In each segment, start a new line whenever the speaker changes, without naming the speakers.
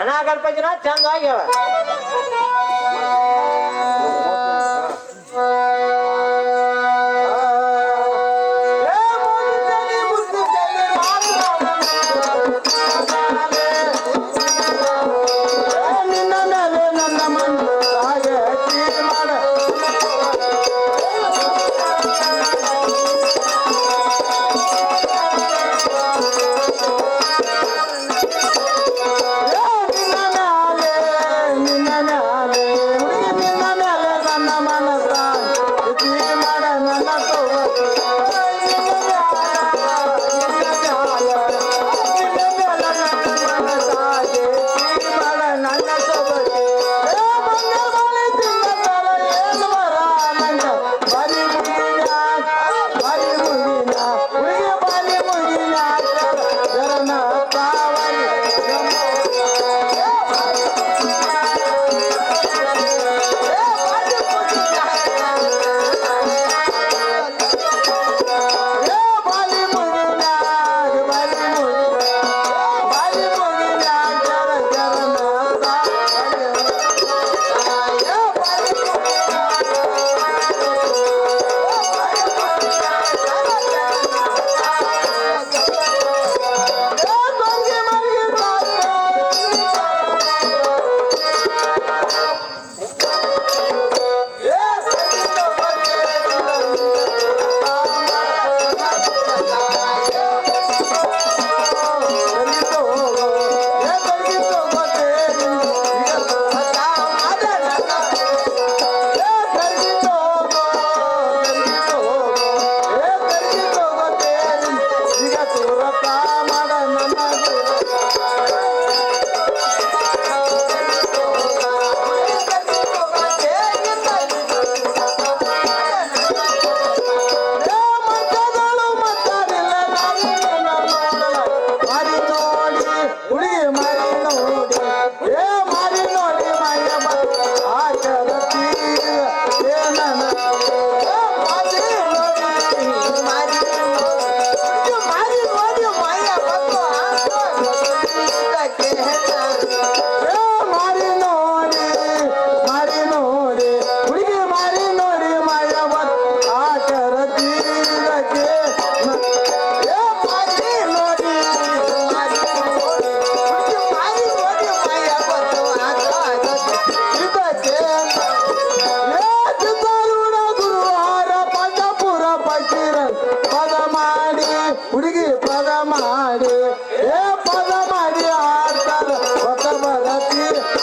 ಅಣ್ಣ ಸ್ವಲ್ಪ ಜನ
Mama.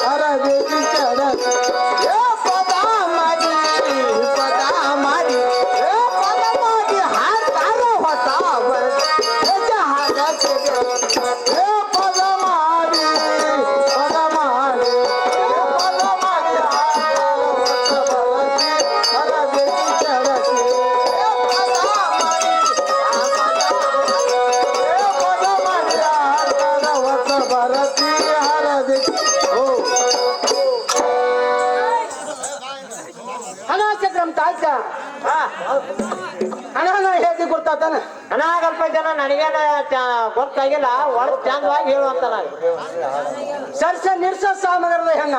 हर
देवी चरण ಅಣ್ಣ ಹೇಳ್ತಿ ಗೊತ್ತಾತಾನ
ಅಣ್ಣ ಸ್ವಲ್ಪ ಜನ ನನಗೇನ ಗೊತ್ತಾಗಿಲ್ಲ. ಒಳಗ್ ಚಂದವಾಗಿ ಹೇಳುವಂತ ನಾನು
ಸರ್ಸ ನಿರ್ಸ ಸಾಮಗ್ರದ ಹೆಣ್ಣ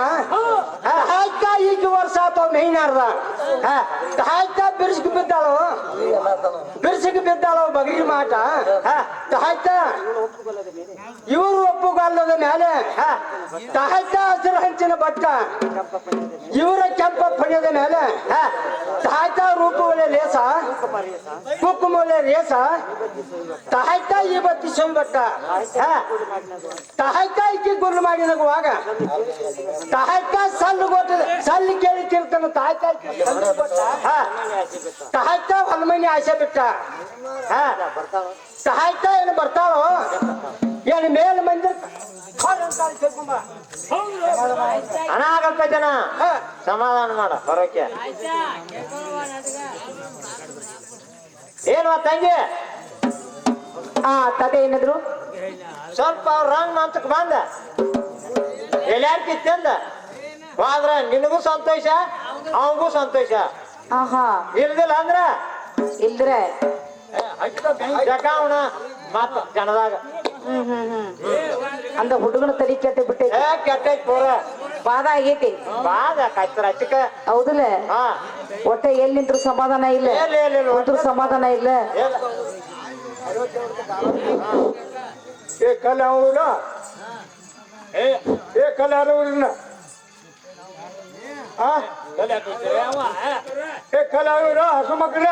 ಹಾಯ್ತಾ ಈಗ ವರ್ಷ ಆತ ಮೈನಾರ್ದ ಹಾಯ್ತಾ ಬಿರ್ಸ್ಕ್ ಬಿದ್ದಾಳು. ಬಿರ್ಸಿಗೆ ಬಿದ್ದಾಳು ಬಗ್ರಿ ಮಾಟ. ಹಾಯ್ತಾ ಇವರು ಒಪ್ಪುಗಾಲದ ಮೇಲೆ ಹಾಯ್ಕ ಹಸಿರು ಹಂಚಿನ ಬಟ್ಕ ಇವರ ಕೆಂಪ ಪಣ್ಯದ ಮೇಲೆ ತಾಯ್ತ ರೂಪ ಒಳ್ಳೆ ಲೇಸ ಕುಕ್ಕುಮೊಲೆ ರೇಸ ತಾಯ್ತ ಈ ಬತ್ತಿ ಸೊಂಬಟ್ಟ ತಾಯ್ತ ಇಕ್ಕಿ ಗುರು ಮಾಡಿದಗುವಾಗ ತಾಯ್ತ ಸಲ್ಲು ಕೊಟ್ಟ, ಸಲ್ಲು ಕೇಳಿ ತಿಳ್ತಾನ ತಾಯ್ತ ತಾಯ್ತ ಹೊಲ್ಮನಿ ಆಸೆ ಬಿಟ್ಟ ತಾಯ್ತ ಏನು ಬರ್ತಾಳೋ ಏನು ಮೇಲ್ ಮಂದಿ?
ಸ್ವಲ್ಪ ಜನ. ಸಮಾಧಾನ ಮಾಡ ಬರೋಕೆ ಏನು ತಂಗಿ?
ಆ ತದೆ ಏನಿದ್ರು?
ಸ್ವಲ್ಪ ಅವ್ರ ಮಾಂತಕ್ ಮಂತಕ್ ಬಂದ. ಎಲ್ಲಾರ್ ಕಿತ್ತಂದ ಹೋದ್ರ ನಿನಗೂ ಸಂತೋಷ ಅವನಿಗೂ ಸಂತೋಷ.
ಆಹಾ.
ಇಲ್ದಿಲ್ಲ ಅಂದ್ರ?
ಇಲ್ದ್ರೆ?
ಜಗಾವಣ ಮತ್ತ ಜನದಾಗ.
ಹ್ಮ್ ಹ್ಮ್ ಹ್ಮ್ ಅಂದ ಹುಡುಗನ ತಡಿ ಕೆಟ್ಟ ಬಿಟ್ಟೈತಿ
ಏ ಕೆಟ್ಟೈತ್ ಪೂರ
ಬಾದ ಆಗೈತಿ
ಬಾದ ಕಚ್ರ ಹಚ್ಚಕ
ಹೌದಲ್ಲ
ಹಾ
ಒಟ್ಟ ಎಲ್ಲಿ ನಿಂತ್ರು ಸಮಾಧಾನ ಇಲ್ಲ
ಇಲ್ಲ ಇಲ್ಲ ಇಲ್ಲ
ಕುಂತ್ರು ಸಮಾಧಾನ ಇಲ್ಲ
ಇಲ್ಲ.
ಏ ಕಲ್ ಅವ್ರ
ಏ
ಏ ಕಲ್ ಯಾರವ್ರನ್ನ ಆ
ಕಲೆ ಹಾಕಿದ್ರೆ ಅವ
ಏ ಕಲ್ ಅವ್ರ ಹಸು ಮಕ್ಕಳ